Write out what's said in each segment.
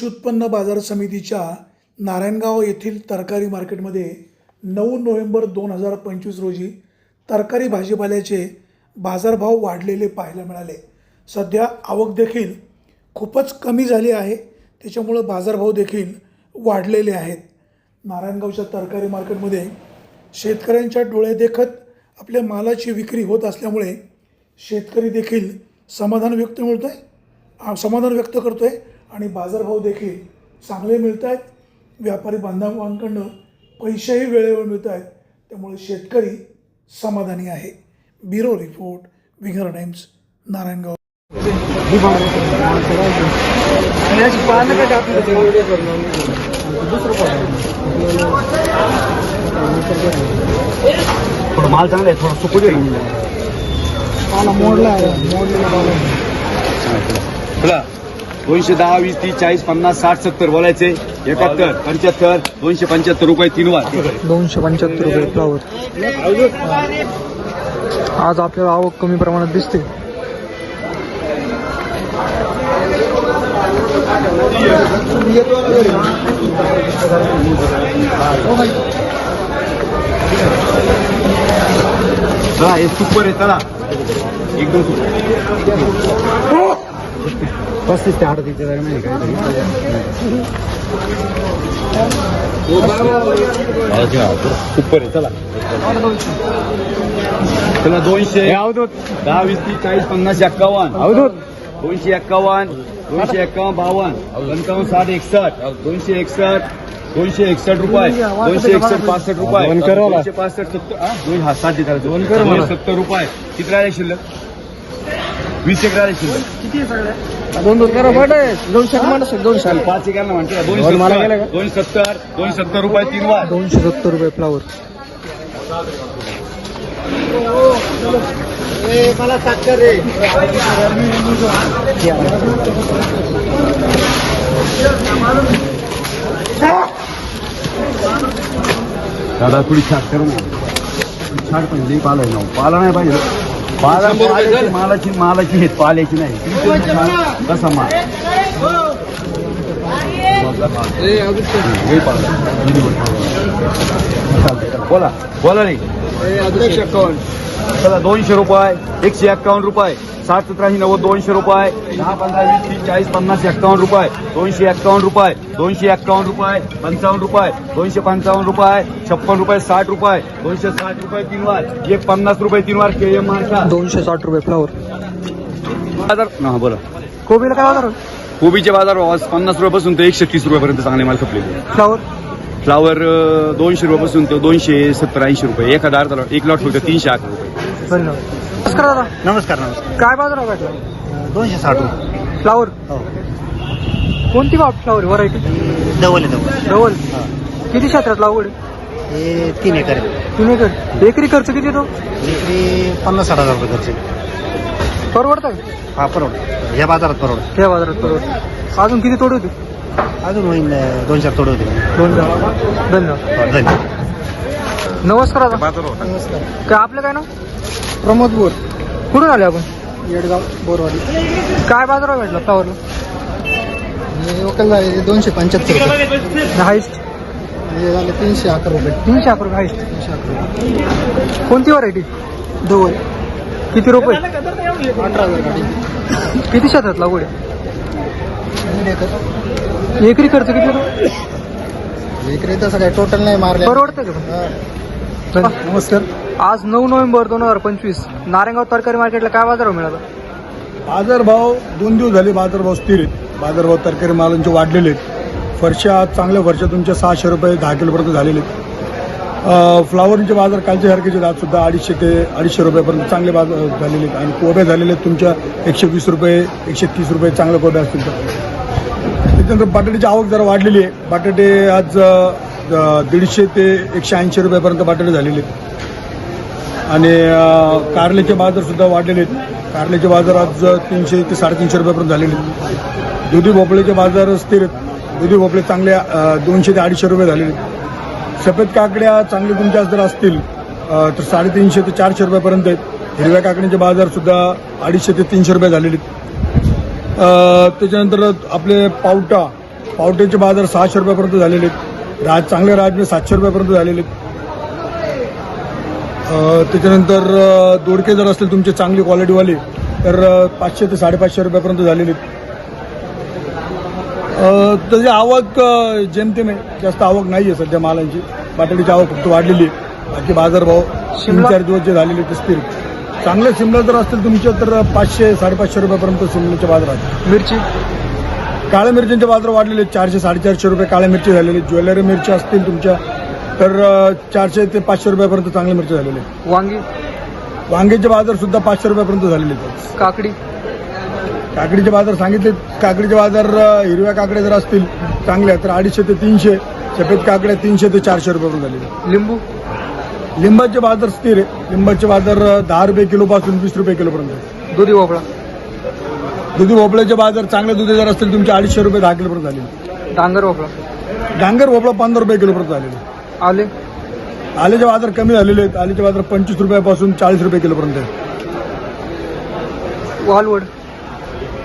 कृषी उत्पन्न बाजार समितीच्या नारायणगाव येथील तरकारी मार्केटमध्ये नऊ नोव्हेंबर दोन हजार पंचवीस रोजी तरकारी भाजीपाल्याचे बाजारभाव वाढलेले पाहायला मिळाले. सध्या आवक देखील खूपच कमी झाली आहे. त्याच्यामुळं बाजारभाव देखील वाढलेले आहेत. नारायणगावच्या तरकारी मार्केटमध्ये शेतकऱ्यांच्या डोळे देखत आपल्या मालाची विक्री होत असल्यामुळे शेतकरी देखील समाधान व्यक्त मिळतो आहे समाधान व्यक्त करतो आहे आणि बाजारभाव देखील चांगले मिळत आहेत. व्यापारी बांधवांकडनं पैसेही वेळेवर मिळत आहेत. त्यामुळे शेतकरी समाधानी आहे. ब्युरो रिपोर्ट विंगर टाइम्स नारायणगाव. माल चांगला आहे थोडं सुकू दे बोला दोनशे दहा वीस तीस चाळीस पन्नास साठ सत्तर बोलायचे. एकाहत्तर पंच्याहत्तर दोनशे पंच्याहत्तर रुपये तीन वार. दोनशे पंच्याहत्तर रुपये फ्लावर आज आपल्याला आवक कमी प्रमाणात दिसते. चला हे सुपर आहे चला. एकदम सुपर पस्तीस ते अडतीसच्या दरम्यान आहे काहीतरी. सुपर आहे चला. चला दोनशे दहा वीस तीस चाळीस पन्नास एक्कावन्न. दोनशे एक्कावन्न दोनशे एक्कावन्न बावन्न. पंचावन्न साठ एकसष्ट. दोनशे एकसष्ट दोनशे एकसष्ट रुपये. दोनशे एकसष्ट पासष्ट रुपये. दोनशे पासष्ट सत्तर हा, दोन सात देतात दोनशे सत्तर रुपये. किती राहिले शिल्लक? वीस एक राहिले शिल्लक. दोन दोन करा बट दोनशे माणूस दोनशे. पाच एक ना म्हणते. दोनशे दोन मला गेले सत्तर? दोनशे सत्तर दोनशे सत्तर रुपये तीन वार दोनशे सत्तर रुपये फ्लावर दादा थोडी छाट कर ना छाट पण लई पाला आहे ना. पाला नाही पाहिजे. पाला पाल्याची मालाची मालाची हे पाल्याची नाही. कसा माल? बोला. बोला रे. चला दोनशे रुपये एकशे एक्कावन्न रुपये साठ सतराशे नव्वद दोनशे रुपये दहा पंधरा वीस तीस चाळीस पन्नास एक्कावन्न रुपये दोनशे एक्कावन्न रुपये दोनशे एक्कावन्न रुपये पंचावन्न रुपये दोनशे पंचावन्न रुपये छप्पन रुपये साठ रुपये दोनशे साठ रुपये तीन वार एक पन्नास रुपये तीन वार के एम मार्का दोनशे साठ रुपये फ्लावर बाजार? हा बोला. कोबीला काय बाजार? कोबीचे बाजार पन्नास रुपयापासून ते एकशे तीस रुपयापर्यंत चांगले माल खपलेले. फ्लावर फ्लावर दोनशे रुपयापासून ते दोनशे सत्तर ऐंशी रुपये. एखादा अर्धा एक लॉट फक्त तीनशे अकरा रुपये. धन्यवाद. नमस्कार दादा. नमस्कार नमस्कार. काय बाजार दोनशे साठ फ्लावर कोणती बाब फ्लावर व्हरायटी डबल आहे डबल डबल किती क्षेत्रात लागवड आहे? हे तीन एकर आहे. तीन एकर. एकरी खर्च किती येतो? विक्री पन्नास साठ हजार रुपये खर्च परवडतं का? हा परवड. या बाजारात परवड. त्या बाजारात परवडत अजून किती तोड होते? अजून होईल अं, दोन चार थोडे होते. दोन हजार धन्यवाद. हो, धन्यवाद. नमस्कार दादा. नमस्कार. काय आपलं काय ना प्रमोद बोर. कुठून आले आपण? येडगाव बोरवाडी. काय बाजारात भेटला फ्लावरला हे लोकल दोनशे पंच्याहत्तर रुपये. हायस्ट हे झाले तीनशे अकरा रुपये. तीनशे अकरा हायस्ट तीनशे अकरा कोणती व्हरायटी डोवर किती रुपये? किती शेतात लागवड आहे? एकर एकरी खर्च किती येतो विक्री तर सगळ्या टोटल नाही मारले. परवडतं का. नमस्कार. आज नऊ नोव्हेंबर दोन हजार पंचवीस. नारायणगाव तरकारी मार्केटला काय बाजार मिळाला? बाजारभाव दोन दिवस झाले बाजारभाव स्थिर आहेत. बाजारभाव तरकारी मालांचे वाढलेले आहेत. फरशा चांगल्या फरशा तुमच्या सहाशे रुपये दहा किलोपर्यंत झालेले आहेत. फ्लावरचे बाजार कालच्या सारखेचे आज सुद्धा अडीचशे ते अडीचशे रुपयापर्यंत चांगले बाजार झालेले आहेत. आणि कोबे झालेले आहेत तुमच्या एकशे वीस रुपये एकशे तीस रुपये चांगले कोबे असतील तर. त्याच्यानंतर बटाट्याची आवक जरा वाढलेली आहे. बटाटे आज दीडशे ते एकशे ऐंशी रुपयापर्यंत बटाटे झालेले आहेत. आणि कारल्याचे बाजारसुद्धा वाढलेले आहेत. कारल्याचे बाजार आज तीनशे ते साडेतीनशे रुपयापर्यंत झालेले आहेत. दुधी भोपळ्याचे बाजार स्थिर आहेत. दुधी भोपळे चांगले दोनशे ते अडीचशे रुपये झालेले आहेत. सफेद काकड्या चांगले तुमच्या जर असतील तर साडेतीनशे ते चारशे रुपयापर्यंत आहेत. हिरव्या काकड्यांचे बाजार सुद्धा अडीचशे ते तीनशे रुपये झालेले आहेत. त्याच्यानंतर आपले पावटा पावट्याचे बाजार सहाशे रुपयापर्यंत झालेले आहेत. राज चांगले राजमे सातशे रुपयापर्यंत झालेले आहेत. त्याच्यानंतर दोडके जर असतील तुमचे चांगली क्वालिटीवाले तर पाचशे ते साडेपाचशे रुपयापर्यंत झालेले आहेत. त्याची आवक जेमतेम आहे जास्त आवक नाही आहे सध्या मालांची बटाट्याची आवक फक्त वाढलेली आहे बाकी बाजारभाव तीन शिमला? चार दिवस जे झालेले ते स्थिर. चांगले शिमला जर असतील तुमचे तर पाचशे साडेपाचशे रुपयापर्यंत शिमल्याचे बाजार आहेत मिरची काळ्या मिरच्यांचे बाजार वाढलेले. चारशे साडेचारशे रुपये काळ्या मिरची झालेले. ज्वेलरी मिरची असतील तुमच्या तर चारशे ते पाचशे रुपयापर्यंत चांगल्या मिरची झालेले. वांगी वांग्याचे बाजार सुद्धा पाचशे रुपयापर्यंत झालेले आहेत काकडी काकडीचे बाजार सांगितले काकडीचे बाजार हिरव्या काकड्या जर असतील चांगल्या तर अडीचशे ते तीनशे सफेद काकड्या तीनशे ते चारशे रुपयापर्यंत आहेत. लिंबू? लिंबाचे बाजार स्थिर आहे. लिंबाचे बाजार दहा रुपये किलोपासून वीस रुपये किलोपर्यंत. दुधी भोपळा? दुधी भोपळ्याचे बाजार चांगले दुधी जर असतील तुमचे अडीचशे रुपये दहा किलोपर्यंत झालेले डांगर भोपळा? डांगर भोपळा पंधरा रुपये किलोपर्यंत झालेले. आले? आलेचे बाजार कमी झालेले आहेत. आलेचे बाजार पंचवीस रुपयापासून चाळीस रुपये किलोपर्यंत वालवड?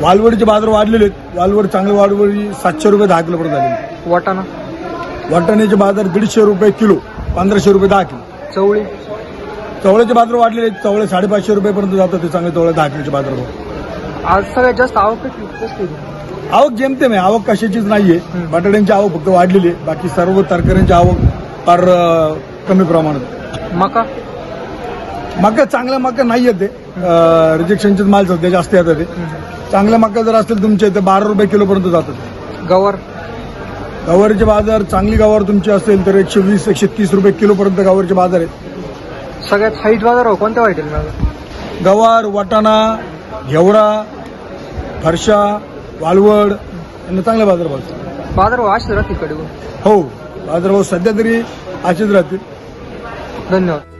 वालवडीचे बाजार वाढलेले आहेत. वालवड चांगले वालवडी सातशे रुपये दहा किलोपर्यंत झालेले आहेत. वाटाणा? वाटाण्याचे बाजार दीडशे रुपये किलो पंधराशे रुपये दहा किलो. चवळी? चवळ्याचे बाजार वाढलेले आहेत. चवळे साडेपाचशे रुपयापर्यंत जातात ते चांगले चवळे दहा किलोचे बाजार भाव. आज सगळ्यात जास्त आवक कशी कसली होती? आवक जेमतेम आहे. आवक कशाचीच नाहीये. बटाट्यांची आवक फक्त वाढलेली आहे. बाकी सर्व तरकाऱ्यांची आवक फार अं, कमी प्रमाणात. मका? मका चांगल्या मका नाही येते रिजेक्शनचेच माल सध्या जास्त येतात ते चांगल्या मका जर असतील तुमचे तर बारा रुपये किलोपर्यंत जातात. गवार? गवारीचे बाजार चांगली गवार तुमची असेल तर एकशे वीस एकशे तीस रुपये किलोपर्यंत गवारीचे बाजार आहेत. सगळ्यात हाईट बाजार हो कोणत्या वाईट गवार वाटाणा घेवडा फरशा वालवड यांना चांगले बाजारभाव आहेत. बाजार हो असेच राहतील कडे हो बाजारभाव सध्या तरी असेच राहतील. धन्यवाद.